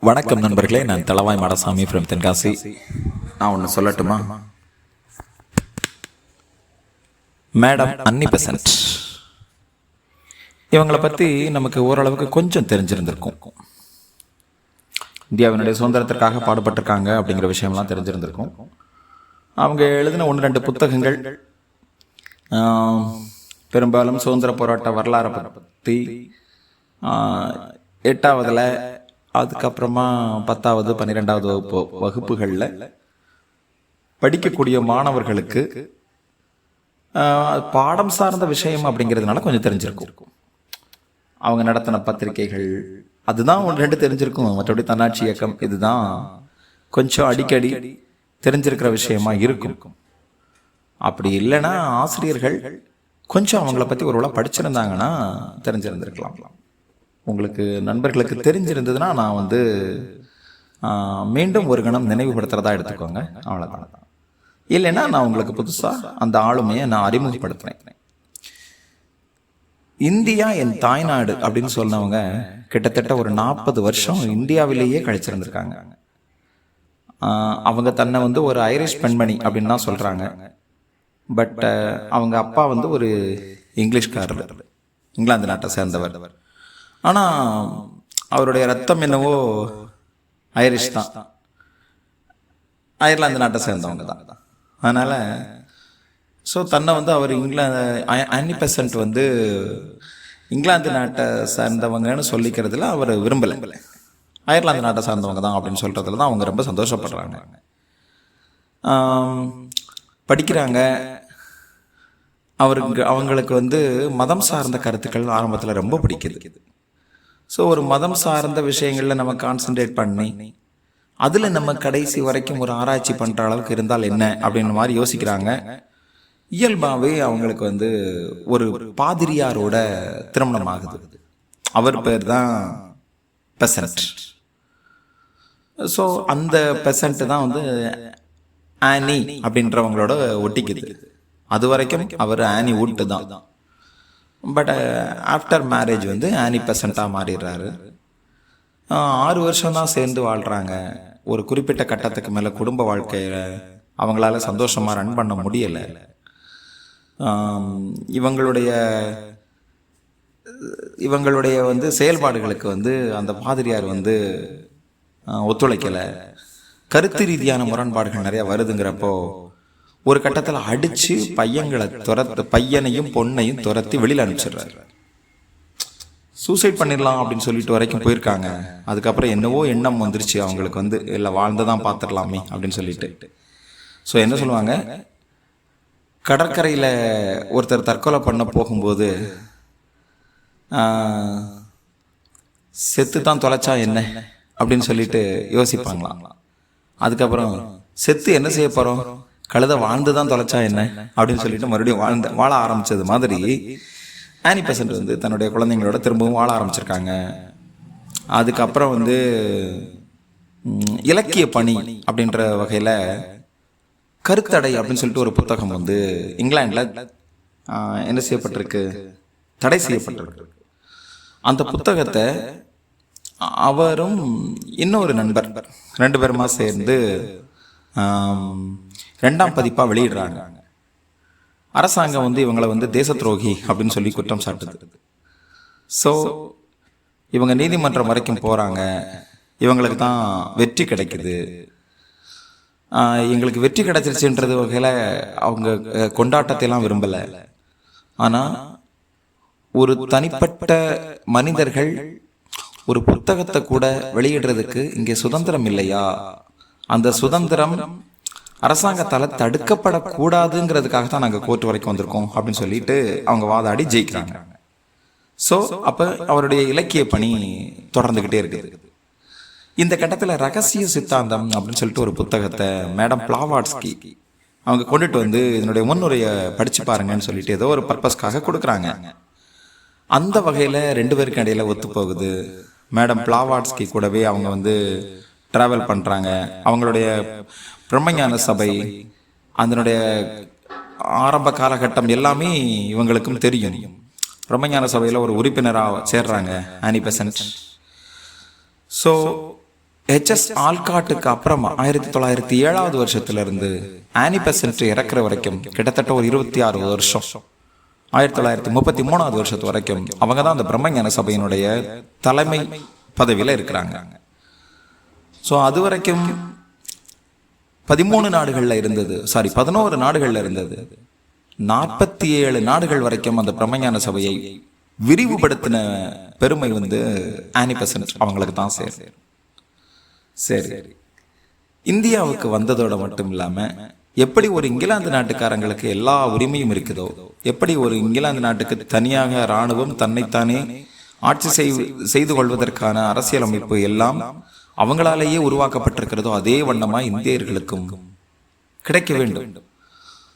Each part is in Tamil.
வணக்கம் நண்பர்களே நான் தளவாய் மடசாமி ஃப்ரம் தென்காசி. நான் ஒன்று சொல்லட்டுமா? மேடம் அன்னி பெசன்ட் இவங்களை பற்றி நமக்கு ஓரளவுக்கு கொஞ்சம் தெரிஞ்சிருந்திருக்கும். இந்தியாவினுடைய சுதந்திரத்திற்காக பாடுபட்டிருக்காங்க அப்படிங்கிற விஷயம்லாம் தெரிஞ்சிருந்திருக்கும். அவங்க எழுதின ஒன்று ரெண்டு புத்தகங்கள். பெரும்பாலும் சுதந்திர போராட்ட வரலாறை பற்றி எட்டாவதில் அதுக்கப்புறமா பத்தாவது பன்னிரெண்டாவது வகுப்பு வகுப்புகளில் படிக்கக்கூடிய மாணவர்களுக்கு பாடம் சார்ந்த விஷயம் அப்படிங்கிறதுனால கொஞ்சம் தெரிஞ்சிருக்கும். அவங்க நடத்தின பத்திரிகைகள் அதுதான் ஒன்று ரெண்டு தெரிஞ்சிருக்கும். மற்றபடி தன்னாட்சி இயக்கம் இதுதான். கொஞ்சம் அடிக்கடி தெரிஞ்சிருக்கிற விஷயமா இருக்கும். அப்படி இல்லைன்னா ஆசிரியர்கள் கொஞ்சம் அவங்கள பற்றி ஒரு படிச்சிருந்தாங்கன்னா தெரிஞ்சிருந்திருக்கலாம். உங்களுக்கு நண்பர்களுக்கு தெரிஞ்சிருந்ததுன்னா நான் வந்து மீண்டும் ஒரு கணம் நினைவுபடுத்துறதா எடுத்துக்கோங்க. அவ்வளோதான் இல்லைன்னா நான் உங்களுக்கு புதுசாக அந்த ஆளுமையை நான் அறிமுகப்படுத்துறேன். இந்தியா என் தாய்நாடு அப்படின்னு சொன்னவங்க கிட்டத்தட்ட ஒரு நாற்பது வருஷம் இந்தியாவிலேயே கழிச்சிருந்திருக்காங்க. அவங்க தன்னை வந்து ஒரு ஐரிஷ் பெண்மணி அப்படின்னு தான் சொல்கிறாங்க பட் அவங்க அப்பா வந்து ஒரு இங்கிலீஷ்காரர். இங்கிலாந்து நாட்டை சேர்ந்தவர். ஆனால் அவருடைய ரத்தம் என்னவோ ஐரிஷ் தான். அயர்லாந்து நாட்டை சேர்ந்தவங்க தான். அதனால் ஸோ தன்னை வந்து அவர் இங்கிலாந்து அன்னி பெசன்ட் வந்து இங்கிலாந்து நாட்டை சார்ந்தவங்கன்னு சொல்லிக்கிறதுல அவர் விரும்பலை. அயர்லாந்து நாட்டை சார்ந்தவங்க தான் அப்படின்னு சொல்கிறதுல தான் அவங்க ரொம்ப சந்தோஷப்படுறாங்க. படிக்கிறாங்க. அவருக்கு அவங்களுக்கு வந்து மதம் சார்ந்த கருத்துக்கள் ஆரம்பத்தில் ரொம்ப பிடிக்குது. ஸோ ஒரு மதம் சார்ந்த விஷயங்களில் நம்ம கான்சென்ட்ரேட் பண்ணி அதில் நம்ம கடைசி வரைக்கும் ஒரு ஆராய்ச்சி பண்ணுற அளவுக்கு இருந்தால் என்ன அப்படின்ற மாதிரி யோசிக்கிறாங்க. இயல்பாகவே அவங்களுக்கு வந்து ஒரு பாதிரியாரோட திருமணம் ஆகுது. அவர் பேர் தான் பெசன்ட். ஸோ அந்த பெசன்ட் தான் வந்து ஆனி அப்படின்றவங்களோட ஒட்டிக்குது. அது வரைக்கும் அவர் ஆனி ஊட்டு தான். பட் ஆஃப்டர் மேரேஜ் வந்து ஆனி பெசண்ட்டாக மாறிடுறாரு. ஆறு வருஷம் தான் சேர்ந்து வாழ்கிறாங்க ஒரு குறிப்பிட்ட கட்டத்துக்கு மேலே குடும்ப வாழ்க்கையில் அவங்களால சந்தோஷமாக ரன் பண்ண முடியலை. இவங்களுடைய இவங்களுடைய வந்து செயல்பாடுகளுக்கு வந்து அந்த பாதிரியார் வந்து ஒத்துழைக்கலை. கருத்து ரீதியான முரண்பாடுகள் நிறையா வருதுங்கிறப்போ ஒரு கட்டத்தில் அடித்து பையங்களை துரத்து பையனையும் பொண்ணையும் துரத்தி வெளியில் அனுப்பிச்சிடுறாரு. சூசைட் பண்ணிடலாம் அப்படின்னு சொல்லிட்டு வரைக்கும் போயிருக்காங்க. அதுக்கப்புறம் என்னவோ எண்ணம் வந்துருச்சு. அவங்களுக்கு வந்து இல்லை வாழ்ந்துதான் பார்த்துடலாமே அப்படின்னு சொல்லிட்டு. ஸோ என்ன சொல்லுவாங்க? கடற்கரையில் ஒருத்தர் தற்கொலை பண்ண போகும்போது செத்து தான் தொலைச்சா என்ன? அப்படின்னு சொல்லிட்டு யோசிப்பாங்களாம். அதுக்கப்புறம் செத்து என்ன செய்ய போகிறோம் கழுத வாழ்ந்து தான் தொலைச்சா என்ன? அப்படின்னு சொல்லிட்டு மறுபடியும் வாழ்ந்த வாழ ஆரம்பிச்சது மாதிரி ஆனி பெசன்ட் வந்து தன்னுடைய குழந்தைங்களோட திரும்பவும் வாழ ஆரம்பிச்சிருக்காங்க. அதுக்கப்புறம் வந்து இலக்கிய பணி அப்படின்ற வகையில் கருத்தடை அப்படின்னு சொல்லிட்டு ஒரு புத்தகம் வந்து இங்கிலாண்டில் என்ன செய்யப்பட்டிருக்கு? தடை செய்யப்பட்டிருக்கு. அந்த புத்தகத்தை அவரும் இன்னொரு நண்பர் ரெண்டு பேருமா சேர்ந்து ரெண்டாம் பதிப்பாக வெளியிடுறாங்க. அரசாங்கம் வந்து இவங்களை வந்து தேச துரோகி அப்படின்னு சொல்லி குற்றம் சாட்டுது. ஸோ இவங்க நீதிமன்றம் வரைக்கும் போகிறாங்க இவங்களுக்கு தான் வெற்றி கிடைக்குது. எங்களுக்கு வெற்றி கிடைச்சிருச்சுன்றது வகையில் அவங்க அஹ், கொண்டாட்டத்தை எல்லாம் விரும்பலை. ஆனால் ஒரு தனிப்பட்ட மனிதர்கள் ஒரு புத்தகத்தை கூட வெளியிடுறதுக்கு இங்கே சுதந்திரம் இல்லையா? அந்த சுதந்திரம் அரசாங்கத்தால் தடுக்கப்படக்கூடாதுங்கிறதுக்காக தான் நாங்கள் கோர்ட் வரைக்கும் வந்திருக்கோம் அப்படின்னு சொல்லிட்டு அவங்க வாதாடி ஜெயிக்கிறாங்க. ஸோ அப்போ அவருடைய இலக்கிய பணி தொடர்ந்துக்கிட்டே இருக்குது. இந்த கட்டத்தில் ரகசிய சித்தாந்தம் அப்படின்னு சொல்லிட்டு ஒரு புத்தகத்தை மேடம் பிளாவாட்ஸ்கி அவங்க கொண்டுட்டு வந்து இதனுடைய முன்னுரையை படிச்சு பாருங்கன்னு சொல்லிட்டு ஏதோ ஒரு பர்பஸ்க்காக கொடுக்குறாங்க. அந்த வகையில் ரெண்டு பேருக்கு இடையில ஒத்து போகுது மேடம் பிளாவாட்ஸ்கி கூடவே அவங்க வந்து ட்ராவல் பண்ணுறாங்க அவங்களுடைய பிரம்மஞான சபை அதனுடைய ஆரம்ப காலகட்டம் எல்லாமே இவங்களுக்கும் தெரியும். பிரம்மஞான சபையில் ஒரு உறுப்பினராக சேர்றாங்க Annie Besant so H S ஆல்காட்டுக்கு அப்புறமா ஆயிரத்தி தொள்ளாயிரத்தி ஏழாவது வருஷத்துலேருந்து ஆனி பெசன்ட் இறக்குற வரைக்கும் கிட்டத்தட்ட ஒரு இருபத்தி ஆறு வருஷம். ஆயிரத்தி தொள்ளாயிரத்தி முப்பத்தி மூணாவது வருஷத்து வரைக்கும் அவங்க தான் அந்த பிரம்மஞான சபையினுடைய தலைமை பதவியில் இருக்கிறாங்க. ஸோ அது வரைக்கும் பதிமூணு நாடுகளில் இருந்தது. சாரி பதினோரு நாடுகளில் இருந்தது. நாற்பத்தி ஏழு நாடுகள் வரைக்கும் அந்த பிரம்மஞான சபையை விரிவுபடுத்தின பெருமை வந்து ஆனிபசன் அவங்களுக்கு தான் சரி சரி. இந்தியாவுக்கு வந்ததோட மட்டும் இல்லாமல் எப்படி ஒரு இங்கிலாந்து நாட்டுக்காரங்களுக்கு எல்லா உரிமையும் இருக்குதோ எப்படி ஒரு இங்கிலாந்து நாட்டுக்கு தனியாக இராணுவம் தன்னைத்தானே ஆட்சி செய்- செய்து கொள்வதற்கான அரசியலமைப்பு எல்லாம் அவங்களாலேயே உருவாக்கப்பட்டிருக்கிறதோ அதே வண்ணமாக இந்தியர்களுக்கும் கிடைக்க வேண்டும்.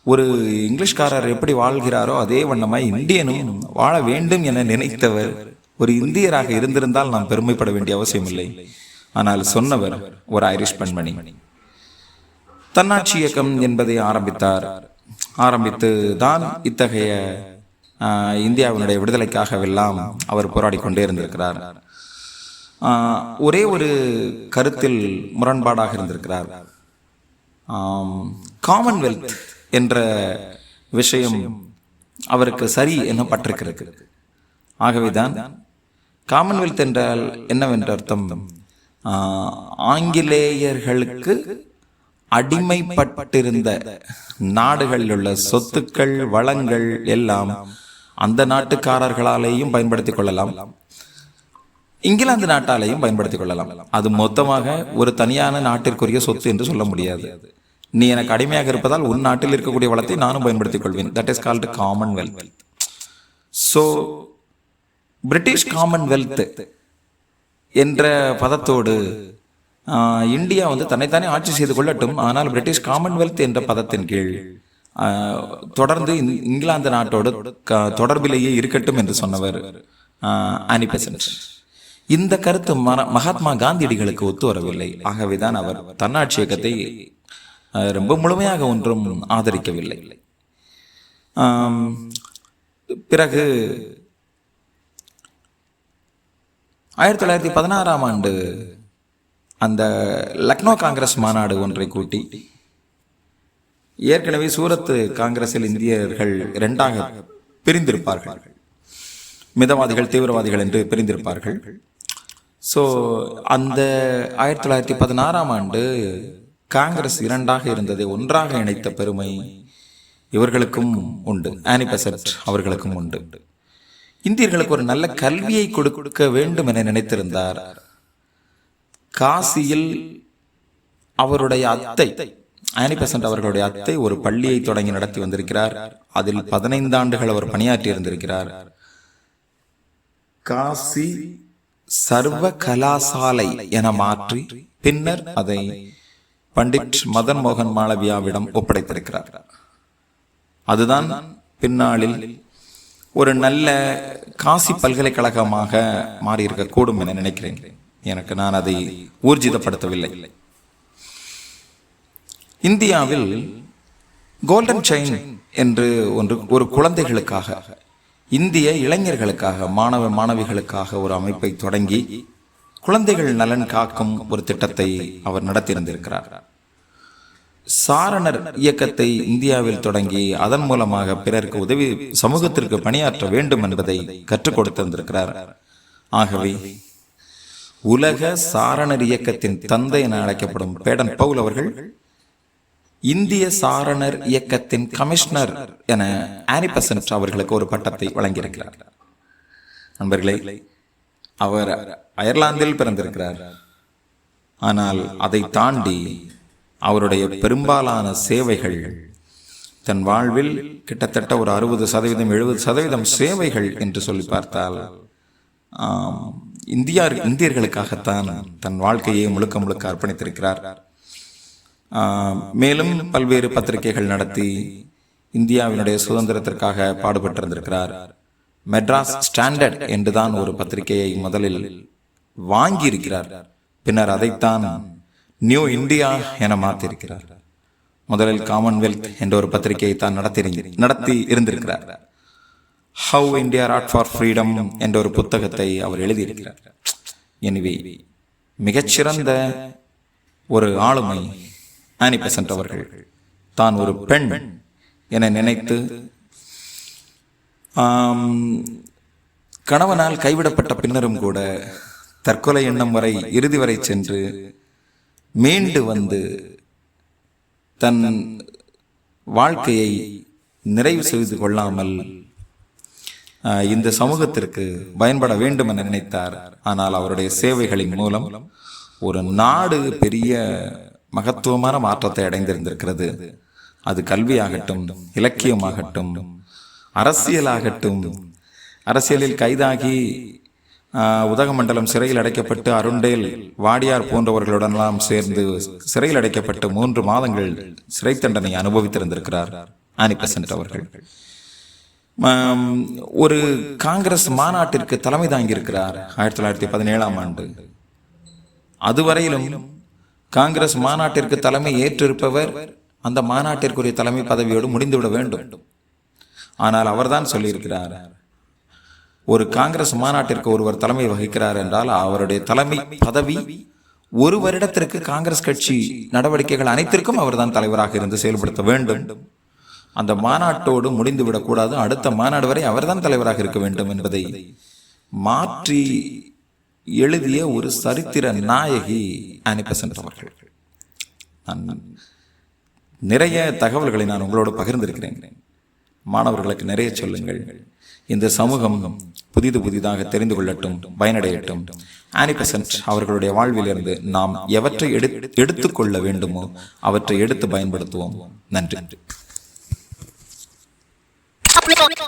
ஒரு இங்கிலீஷ்காரர் எப்படி வாழ்கிறாரோ அதே வண்ணமாய் இந்தியனும் வாழ வேண்டும் என நினைத்தவர் ஒரு இந்தியராக இருந்திருந்தால் நாம் பெருமைப்பட வேண்டிய அவசியம் இல்லை ஆனால் சொன்னவர் ஒரு ஐரிஷ் பெண்மணி. தன்னாட்சி இயக்கம் என்பதை ஆரம்பித்தார். ஆரம்பித்து தான் இத்தகைய ஆஹ், இந்தியாவினுடைய விடுதலைக்காகவெல்லாம் அவர் போராடி கொண்டே இருந்திருக்கிறார். ஒரே ஒரு கருத்தில் முரண்பாடாக இருந்திருக்கிறார். காமன்வெல்த் என்ற விஷயம் அவருக்கு சரி என்னப்பட்டிருக்கிறது ஆகவேதான் காமன்வெல்த் என்றால் என்னவென்ற அர்த்தம்? ஆங்கிலேயர்களுக்கு அடிமைப்பட்டிருந்த நாடுகளில் உள்ள சொத்துக்கள் வளங்கள் எல்லாம் அந்த நாட்டுக்காரர்களாலேயும் பயன்படுத்திக் கொள்ளலாம். இங்கிலாந்து நாட்டாலையும் பயன்படுத்திக் கொள்ளலாம். அது மொத்தமாக ஒரு தனியான நாட்டிற்குரிய சொத்து என்று சொல்ல முடியாது. நீ எனக்கு அடிமையாக இருப்பதால் உன் நாட்டில் இருக்கக்கூடிய வளத்தை நானும் பயன்படுத்திக் கொள்வேன். That is called Commonwealth so British Commonwealth என்ற பதத்தோடு இந்தியா வந்து தன்னைத்தானே ஆட்சி செய்து கொள்ளட்டும். ஆனால் பிரிட்டிஷ் காமன்வெல்த் என்ற பதத்தின் கீழ் தொடர்ந்து இந்- இங்கிலாந்து நாட்டோடு தொடர்பிலேயே இருக்கட்டும் என்று சொன்னவர் அனிபெசன்ட் ஆனி இந்த கருத்து மகாத்மா காந்தியடிகளுக்கு ஒத்து வரவில்லை ஆகவேதான் அவர் தன்னாட்சி இயக்கத்தை ரொம்ப முழுமையாக ஒன்றும் ஆதரிக்கவில்லை. பிறகு ஆயிரத்தி தொள்ளாயிரத்தி பதினாறாம் ஆண்டு அந்த லக்னோ காங்கிரஸ் மாநாடு ஒன்றை கூட்டி ஏற்கனவே சூரத்து காங்கிரஸில் இந்தியர்கள் இரண்டாக பிரிந்திருப்பார்கள். மிதவாதிகள் தீவிரவாதிகள் என்று பிரிந்திருப்பார்கள். ஸோ அந்த ஆயிரத்தி தொள்ளாயிரத்தி பதினாறாம் ஆண்டு காங்கிரஸ் இரண்டாக இருந்ததை ஒன்றாக இணைத்த பெருமை இவர்களுக்கும் உண்டு. ஆனிபசென்ட் அவர்களுக்கும் உண்டு. இந்தியர்களுக்கு ஒரு நல்ல கல்வியை கொடுக்க வேண்டும் என நினைத்திருந்தார். காசியில் அவருடைய அத்தை ஆனி பெசன்ட் அவர்களுடைய அத்தை ஒரு பள்ளியை தொடங்கி நடத்தி வந்திருக்கிறார். அதில் பதினைந்து ஆண்டுகள் அவர் பணியாற்றி இருந்திருக்கிறார். காசி சர்வ கலாசாலை என மாற்றி பின்னர் அதை பண்டிட் மதன் மோகன் மாளவியாவிடம் ஒப்படைத்திருக்கிறார். அதுதான் பின்னாளில் ஒரு நல்ல காசி பல்கலைக்கழகமாக மாறியிருக்கக்கூடும் என நினைக்கிறேன். எனக்கு நான் அதை ஊர்ஜிதப்படுத்தவில்லை. இந்தியாவில் கோல்டன் செயின் என்று ஒன்று ஒரு குழந்தைகளுக்காக இந்திய இளைஞர்களுக்காக மாணவ மாணவிகளுக்காக ஒரு அமைப்பை தொடங்கி குழந்தைகள் நலன் காக்கும் ஒரு திட்டத்தை அவர் நடத்தியிருந்திருக்கிறார். சாரணர் இயக்கத்தை இந்தியாவில் தொடங்கி அதன் மூலமாக பிறருக்கு உதவி சமூகத்திற்கு பணியாற்ற வேண்டும் என்பதை கற்றுக் கொடுத்திருந்திருக்கிறார். ஆகவே உலக சாரணர் இயக்கத்தின் தந்தை என அழைக்கப்படும் பேடன் பவுல் அவர்கள் இந்திய சாரணர் இயக்கத்தின் கமிஷனர் என ஆனி பெசன்ட் அவர்களுக்கு ஒரு பட்டத்தை வழங்கியிருக்கிறார். நண்பர்களே அவர் அயர்லாந்தில் பிறந்திருக்கிறார். ஆனால் அதை தாண்டி அவருடைய பெரும்பாலான சேவைகள் தன் வாழ்வில் கிட்டத்தட்ட ஒரு அறுபது சதவீதம் எழுபது சதவீதம் சேவைகள் என்று சொல்லி பார்த்தால் இந்தியா இந்தியர்களுக்காகத்தான் தன் வாழ்க்கையை முழுக்க முழுக்க அர்ப்பணித்திருக்கிறார். மேலும் பல்வேறு பத்திரிகைகள் நடத்தி இந்தியாவினுடைய சுதந்திரத்திற்காக பாடுபட்டிருந்திருக்கிறார். மெட்ராஸ் ஸ்டாண்டர்ட் என்றுதான் ஒரு பத்திரிகையை முதலில் வாங்கியிருக்கிறார். பின்னர் அதைத்தான் நியூ இந்தியா என மாற்றியிருக்கிறார் முதலில் காமன்வெல்த் என்ற ஒரு பத்திரிகையை தான் நடத்தி நடத்தி இருந்திருக்கிறார். How India wrought for freedom என்ற ஒரு புத்தகத்தை அவர் எழுதியிருக்கிறார். எனிவே மிகச்சிறந்த ஒரு ஆளுமை ஆனி பெசன்ட் அவர்கள். தான் ஒரு பெண் என நினைத்து கணவனால் கைவிடப்பட்ட பின்னரும் கூட தற்கொலை எண்ணம் வரை இறுதி வரை சென்று மீண்டு வந்து தன் வாழ்க்கையை நிறைவு செய்து கொள்ளாமல் இந்த சமூகத்திற்கு பயன்பட வேண்டும் என நினைத்தார். ஆனால் அவருடைய சேவைகளின் மூலம் ஒரு நாடு பெரிய மகத்துவமான மாற்றத்தை அடைந்திருந்திருக்கிறது. அது கல்வியாகட்டும் இலக்கியமாகட்டும் அரசியலாகட்டும். அரசியலில் கைதாகி உதகமண்டலம் சிறையில் அடைக்கப்பட்டு அருண்டேல் வாடியார் போன்றவர்களுடனெல்லாம் சேர்ந்து சிறையில் அடைக்கப்பட்டு மூன்று மாதங்கள் சிறை தண்டனை அனுபவித்திருந்திருக்கிறார் ஆனி பெசன்ட் அவர்கள். ஒரு காங்கிரஸ் மாநாட்டிற்கு தலைமை தாங்கியிருக்கிறார் ஆயிரத்தி தொள்ளாயிரத்தி பதினேழாம் ஆண்டு. அதுவரையிலும் காங்கிரஸ் மாநாட்டிற்கு தலைமை ஏற்றிருப்பவர் அந்த மாநாட்டிற்குரிய தலைமை பதவியோடு முடிந்துவிட வேண்டும். ஆனால் அவர்தான் சொல்லியிருக்கிறார். ஒரு காங்கிரஸ் மாநாட்டிற்கு ஒருவர் தலைமை வகிக்கிறார் என்றால் அவருடைய தலைமை பதவி ஒரு வருடத்திற்கு காங்கிரஸ் கட்சி நடவடிக்கைகள் அனைத்திற்கும் அவர்தான் தலைவராக இருந்து செயல்படுத்த வேண்டும். அந்த மாநாட்டோடு முடிந்துவிடக்கூடாது. அடுத்த மாநாடு வரை அவர்தான் தலைவராக இருக்க வேண்டும் என்பதை மாற்றி எழுதிய ஒரு சரித்திர நாயகி அனிபசன்ட் அவர்கள். நான் நிறைய தகவல்களை நான் உங்களோடு பகிர்ந்திருக்கிறேன். மாணவர்களுக்கு நிறைய சொல்லுங்கள். இந்த சமூகம் புதிது புதிதாக தெரிந்து கொள்ளட்டும் பயனடையட்டும். ஆனிபசன்ட் அவர்களுடைய வாழ்விலிருந்து நாம் எவற்றை எடு எடுத்துக்கொள்ள வேண்டுமோ அவற்றை எடுத்து பயன்படுத்துவோம். நன்றி.